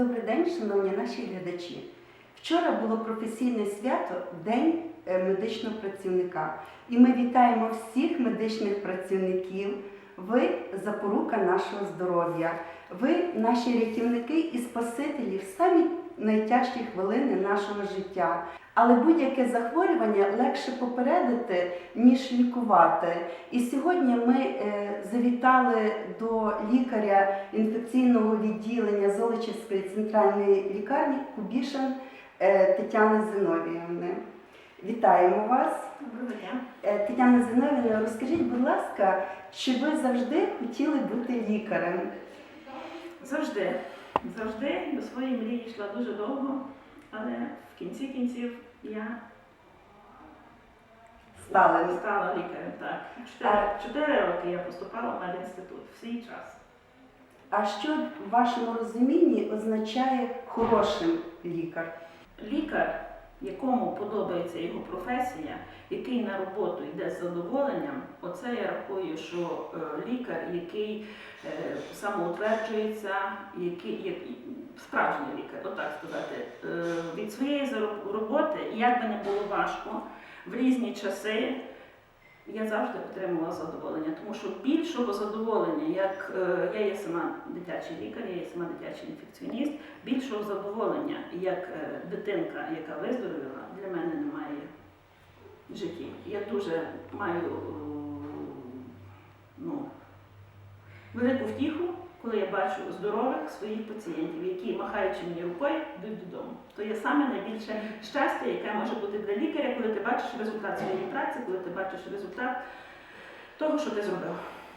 Добрий день, шановні наші глядачі. Вчора було професійне свято День е, медичного працівника. І ми вітаємо всіх медичних працівників. Ви запорука нашого здоров'я. Ви наші рятівники і спасителі в самі найтяжчі хвилини нашого життя. Але будь-яке захворювання легше попередити, ніж лікувати. І сьогодні ми е, завітали до лікаря інфекційного відділення Золочівської центральної лікарні Кубішин е, Тетяни Зиновіївни. Вітаємо вас. Доброго дня. Е, Тетяна Зиновіївна, розкажіть, будь ласка, чи ви завжди хотіли бути лікарем? Завжди, завжди до своєї мрії йшла дуже довго, але в кінці кінців я Стала. стала лікарем. Так. Чотири, чотири роки я поступала в медінститут в свій час. А що в вашому розумінні означає хорошим лікар? Лікар, якому подобається його професія, який на роботу йде з задоволенням, оце я рахую, що е, лікар, який е, самоутверджується, який як, справжній лікар, отак сказати, е, від своєї роботи, як би не було важко, в різні часи. Я завжди отримувала задоволення, тому що більшого задоволення, як е, я є сама дитячий лікар, я є сама дитячий інфекціоніст, більшого задоволення, як е, дитинка, яка виздоровіла, для мене немає в житті. Я дуже маю ну, велику втіху, коли я бачу здорових своїх пацієнтів, які, махаючи мені рукою, йдуть додому. То є саме найбільше щастя, яке може бути для лікаря, коли ти бачиш результат своєї праці, коли ти бачиш результат того, що ти зробив.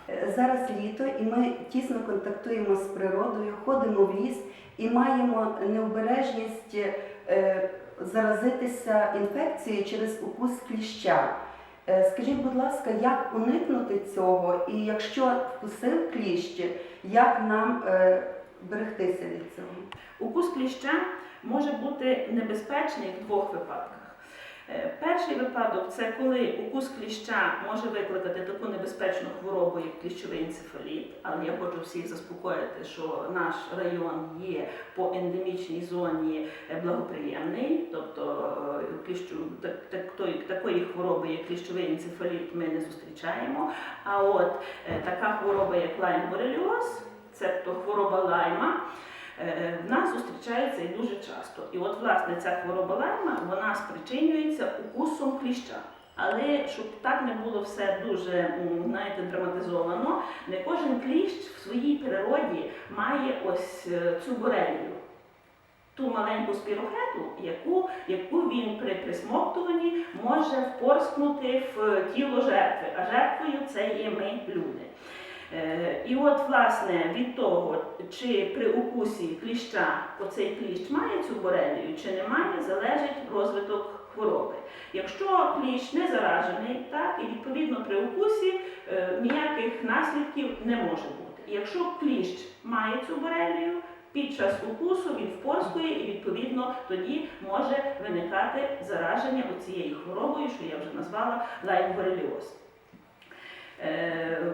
Е, Зараз літо, і ми тісно контактуємо з природою, ходимо в ліс і маємо необережність е, заразитися інфекцією через укус кліща. Е, Скажіть, будь ласка, як уникнути цього? І якщо вкусив кліщі, як нам е, берегтися від цього? Укус кліща може бути небезпечний в двох випадках. Е, Перший випадок це коли укус кліща може викликати таку небезпечну хворобу, як кліщовий енцефаліт. Але я хочу всіх заспокоїти, що наш район є по ендемічній зоні е, благоприємний, тобто е, кліщу, так, так, такої хвороби, як кліщовий енцефаліт, ми не зустрічаємо. А от така хвороба, як лайм-бореліоз, це хвороба лайма. Е, В нас зустрічається і дуже часто. І от, власне, ця хвороба лайма вона спричинюється укусом кліща. Але щоб так не було все дуже знаєте, драматизовано, не кожен кліщ в своїй природі має ось е, цю борелію. Ту маленьку спірохету, яку, яку він при присмоктуванні може впорскнути в тіло жертви. А жертвою це є ми, люди. Е, І от, власне, від того, чи при укусі кліща оцей кліщ має цю борелію, чи не має, залежить розвиток хвороби. Якщо кліщ не заражений, так, і відповідно при укусі е, ніяких наслідків не може бути. Якщо кліщ має цю борелію, під час укусу він впорскує і відповідно тоді може виникати зараження оцією хворобою, що я вже назвала лайм-бореліоз. Е,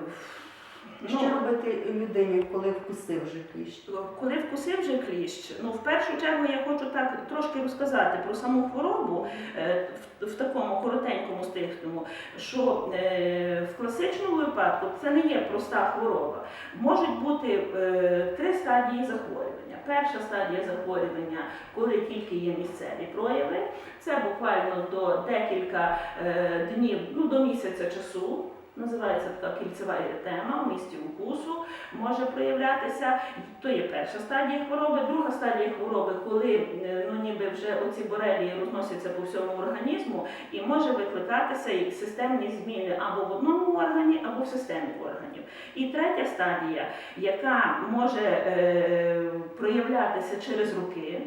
Що робити людині, коли вкусив вже кліщ? Коли вкусив вже кліщ, ну в першу чергу я хочу так трошки розказати про саму хворобу е, в, в такому коротенькому стихному, що е, в класичному випадку це не є проста хвороба. Можуть бути е, три стадії захворювання. Перша стадія захворювання, коли тільки є місцеві прояви, це буквально до декілька е, днів, ну до місяця часу. Називається така кільцева еритема в місці укусу може проявлятися. То є перша стадія хвороби. Друга стадія хвороби, коли е, ну, ніби вже оці борелії розносяться по всьому організму і може викликатися і системні зміни або в одному органі, або в системі органів. І третя стадія, яка може е, проявлятися через руки.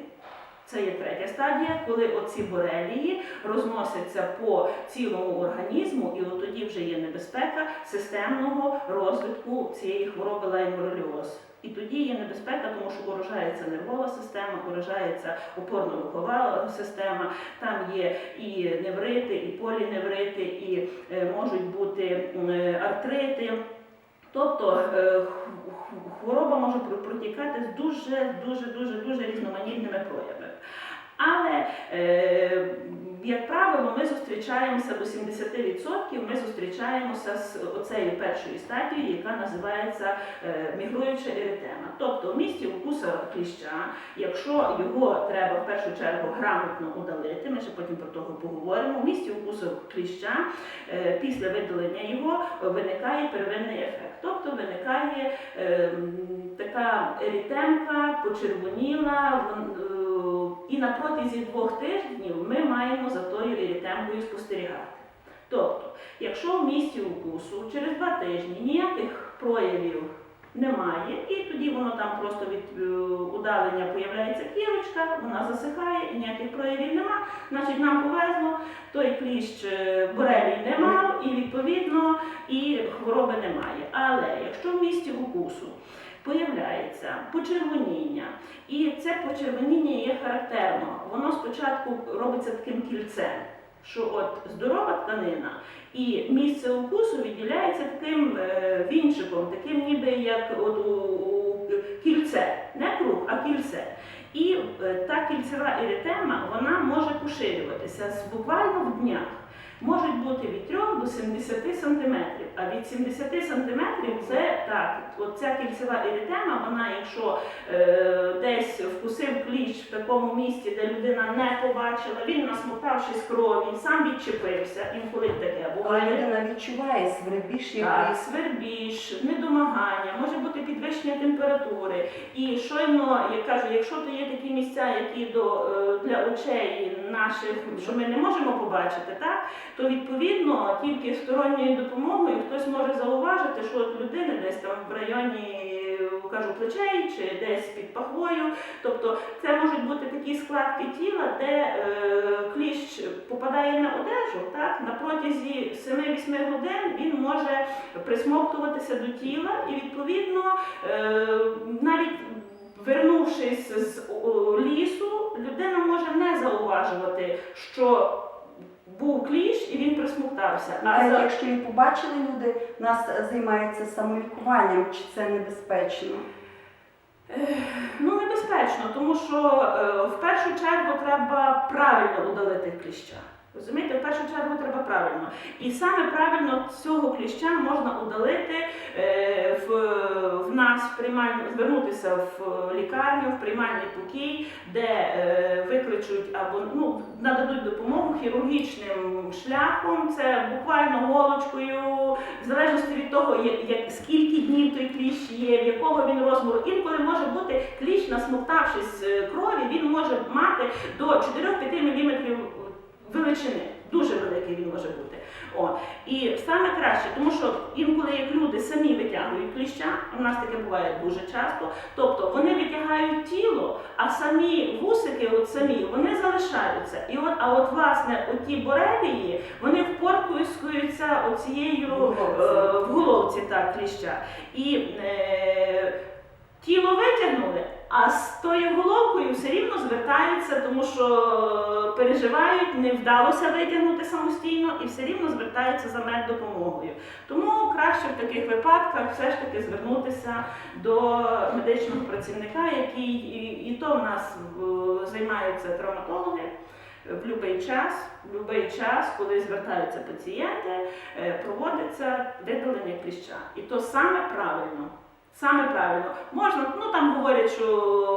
Це є третя стадія, коли оці борелії розносяться по цілому організму, і от тоді вже є небезпека системного розвитку цієї хвороби лайм-бореліоз. І тоді є небезпека, тому що уражається нервова система, уражається опорно-рухова система. Там є і неврити, і поліневрити, і е, можуть бути е, артрити. Тобто е, хвороба може протікати з дуже дуже дуже дуже різноманітними проявами. Але, е, як правило, ми зустрічаємося до 70%, ми зустрічаємося з оцею першою стадією, яка називається е, мігруюча еритема. Тобто в місці укуса кліща, якщо його треба в першу чергу грамотно удалити, ми ще потім про того поговоримо. В місці укусу кліща е, після видалення його виникає первинний ефект. Тобто виникає е, така ерітемка, почервоніла, вон- е, і на протязі двох тижнів ми маємо за тою ерітемкою спостерігати. Тобто, якщо в місці укусу через два тижні ніяких проявів немає, і тоді воно там просто від е, удалення появляється кірочка, вона засихає, і ніяких проявів нема, значить нам повезло, той кліщ е, борелій не мав, і відповідно і хвороби немає. Але якщо в місці укусу появляється почервоніння, і це почервоніння є характерно, воно спочатку робиться таким кільцем. Що от здорова тканина і місце укусу відділяється таким е, вінчиком, таким ніби як от у, кільце, не круг, а кільце. І е, та кільцева еритема вона може поширюватися буквально в днях. Можуть бути від 3 до 70 см, а від 70 см це так, от ця кільцева еритема, вона, якщо е, десь вкусив кліщ в такому місці, де людина не побачила, він насмоктавшись крові, сам відчепився, інколи таке Але людина відчуває свербіж Так, свербіж, недомагання, може бути підвищення температури. І щойно, я кажу, якщо то є такі місця, які до, е, для очей наших, що ми не можемо побачити, так, то відповідно тільки сторонньою допомогою хтось може зауважити, що от людини десь там в районі е, кажу, плечей чи десь під пахвою. Тобто це можуть бути такі складки тіла, де е, кліщ попадає на одежу, так, на протязі 7-8 годин він може присмоктуватися до тіла і відповідно е, навіть вернувшись з лісу, людина може не зауважувати, що був кліщ і він присмоктався. А за якщо і побачили люди, нас займаються самолікуванням, чи це небезпечно? Ну, небезпечно, тому що е, в першу чергу треба правильно удалити кліща. Розумієте, в першу чергу треба правильно. І саме правильно цього кліща можна удалити е, в, в нас в приймальну, звернутися в лікарню, в приймальний покій, де е, викличуть або ну, нададуть допомогу хірургічним шляхом. Це буквально голочкою, в залежності від того, як, як, скільки днів той кліщ є, в якого він розміру. Інколи може бути кліщ, насмоктавшись е, крові, він може мати до 4-5 мм величини. Дуже великий він може бути. О. І саме краще, тому що інколи як люди самі витягують кліща, у нас таке буває дуже часто. Тобто вони витягають тіло, а самі вусики, от самі, вони залишаються. І от, а от власне оті борелії, вони впоркуються оцією В головці. е, в головці так, кліща. І е, тіло витягнули, а з тою головкою все рівно звертаються, тому що переживають, не вдалося витягнути самостійно і все рівно звертаються за меддопомогою. Тому краще в таких випадках все ж таки звернутися до медичного працівника, який і, і то в нас займаються травматологи. В будь-який час, будь-який час, коли звертаються пацієнти, е, проводиться видалення кліща. І то саме правильно. Саме правильно. Можна, ну там говорять, що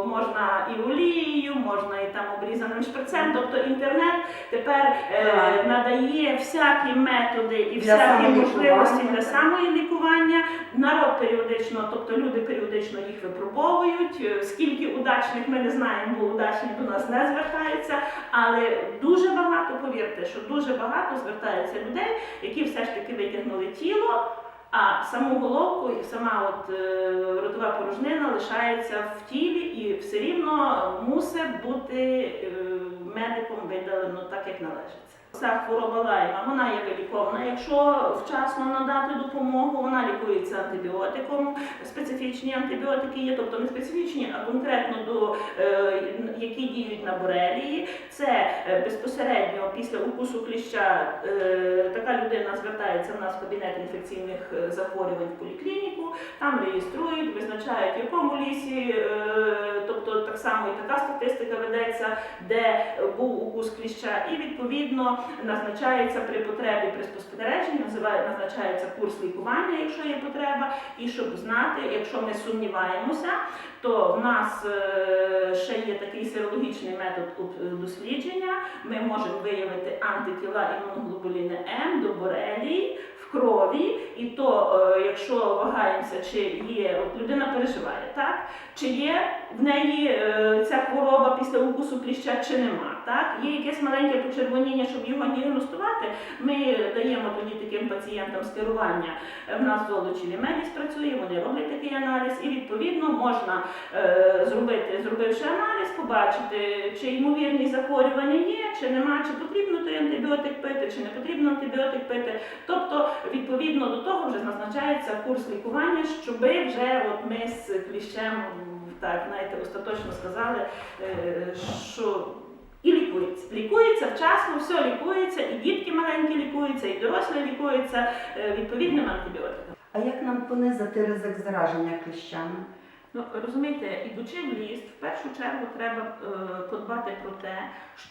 можна і олією, можна і там обрізаним шприцем. Тобто інтернет тепер е, надає всякі методи і Для всякі можливості для самої лікування. Народ періодично, тобто люди періодично їх випробовують. Е, Скільки удачних ми не знаємо, бо удачні до нас не звертаються. Але дуже багато, повірте, що дуже багато звертається людей, які все ж таки витягнули тіло. А саму головку і сама от родова ротова порожнина лишається в тілі і все рівно мусить бути е, медиком видалено так, як належиться. Ця хвороба лайма, вона є вилікована. Якщо вчасно надати допомогу, вона лікується антибіотиком. Специфічні антибіотики є, тобто не специфічні, а конкретно до е, які діють на борелії. Це е, безпосередньо після укусу кліща е, така людина звертається в нас в кабінет інфекційних захворювань в поліклініку, там реєструють, визначають в якому лісі, тобто так само і така статистика ведеться, де був укус кліща, і відповідно назначається при потребі при спостереженні, назначається курс лікування, якщо є потреба, і щоб знати, якщо ми сумніваємося, то в нас е, ще є такий серологічний метод у- дослідження. Ми можемо виявити антитіла імуноглобуліни М до борелії крові, і то, е, якщо вагаємося, чи є от людина переживає, так чи є в неї е, ця хвороба після укусу кліща, чи нема. Так? Є якесь маленьке почервоніння, щоб його діагностувати. Ми даємо тоді таким пацієнтам скерування. Е, В нас в Золочеві медіс працює, вони роблять такий аналіз, і відповідно можна зробити, зробивши аналіз, побачити, чи ймовірність захворювання є, чи нема, чи потрібно той антибіотик пити, чи не потрібно антибіотик пити. Тобто, відповідно до того вже назначається курс лікування, щоби вже от ми з кліщем так знаєте, остаточно сказали, е, що і лікується. Лікується вчасно, все лікується, і дітки маленькі лікуються, і дорослі лікуються е, відповідним антибіотиком. А як нам понизити ризик зараження кліщами? Ну розумієте, ідучи в ліс, в першу чергу треба е, подбати про те,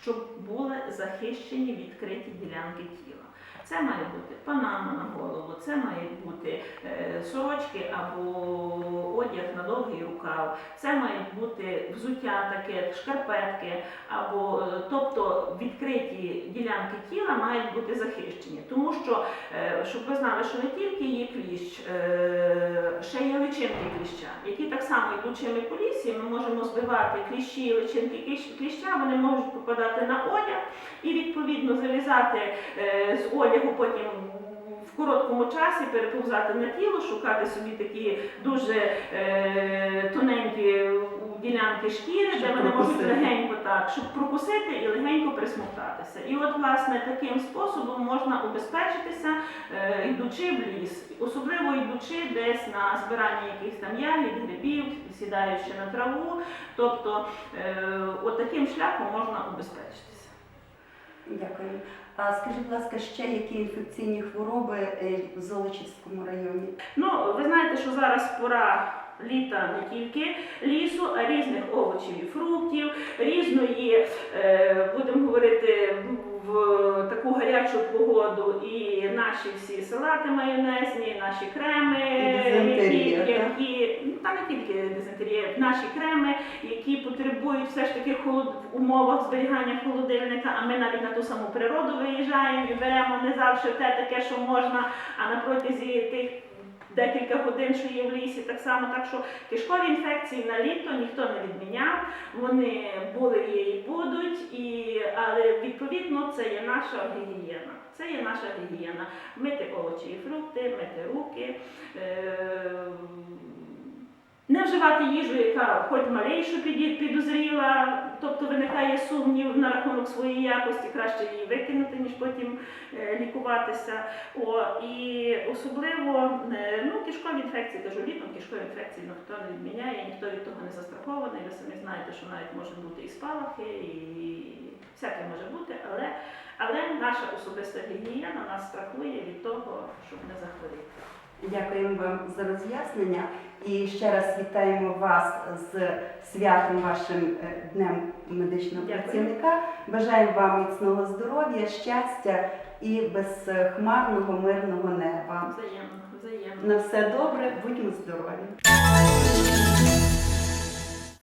щоб були захищені відкриті ділянки тіла. Це має бути панама на голову, це має бути е, сорочки або одяг на довгий рукав, це має бути взуття таке, шкарпетки, або е, тобто відкриті ділянки тіла мають бути захищені. Тому що, е, щоб ви знали, що не тільки є кліщ, ще є личинки кліща, які так само йдучими по лісі, ми можемо збивати кліщі, личинки кліщ- кліща, вони можуть попадати на одяг і відповідно залізати з одягу потім. В короткому часі переповзати на тіло, шукати собі такі дуже е, тоненькі ділянки шкіри, Щоб де вони можуть легенько так, щоб прокусити і легенько присмоктатися. І от, власне, таким способом можна убезпечитися, е, йдучи в ліс, особливо йдучи десь на збирання якихось там ягід, грибів, сідаючи на траву. Тобто, е, от таким шляхом можна убезпечитися. Дякую. А скажіть, будь ласка, ще які інфекційні хвороби е, в Золочівському районі? Ну, ви знаєте, що зараз пора літа не тільки лісу, а різних овочів і фруктів, різної, е, будемо говорити, в таку гарячу погоду і наші всі салати майонезні, наші креми, дизентерія, які, так? які ну, та не тільки дизентерія, наші креми, які потребують все ж таки холод в умовах зберігання холодильника, а ми навіть на ту саму природу виїжджаємо і беремо не завжди те таке, що можна, а на протязі тих декілька годин, що є в лісі, так само. Так що кишкові інфекції на літо ніхто не відміняв. Вони були, є і будуть, і, але відповідно це є наша гігієна. Це є наша гігієна. Мити овочі і фрукти, мити руки. Е- не вживати їжу, яка хоч малейшу підозріла, тобто виникає сумнів на рахунок своєї якості, краще її викинути, ніж потім е, лікуватися. О, і особливо е, ну, кишкові інфекції, кажу, літом кишкові інфекції ніхто не відміняє, ніхто від того не застрахований. Ви самі знаєте, що навіть може бути і спалахи, і всяке може але, наша особиста гігієна нас страхує від того, щоб не захворіти. Дякуємо вам за роз'яснення і ще раз вітаємо вас з святом вашим е, днем медичного Дякую. працівника. Бажаємо вам міцного здоров'я, щастя і безхмарного мирного неба. Взаємно, взаємно. На все добре, будьмо здорові!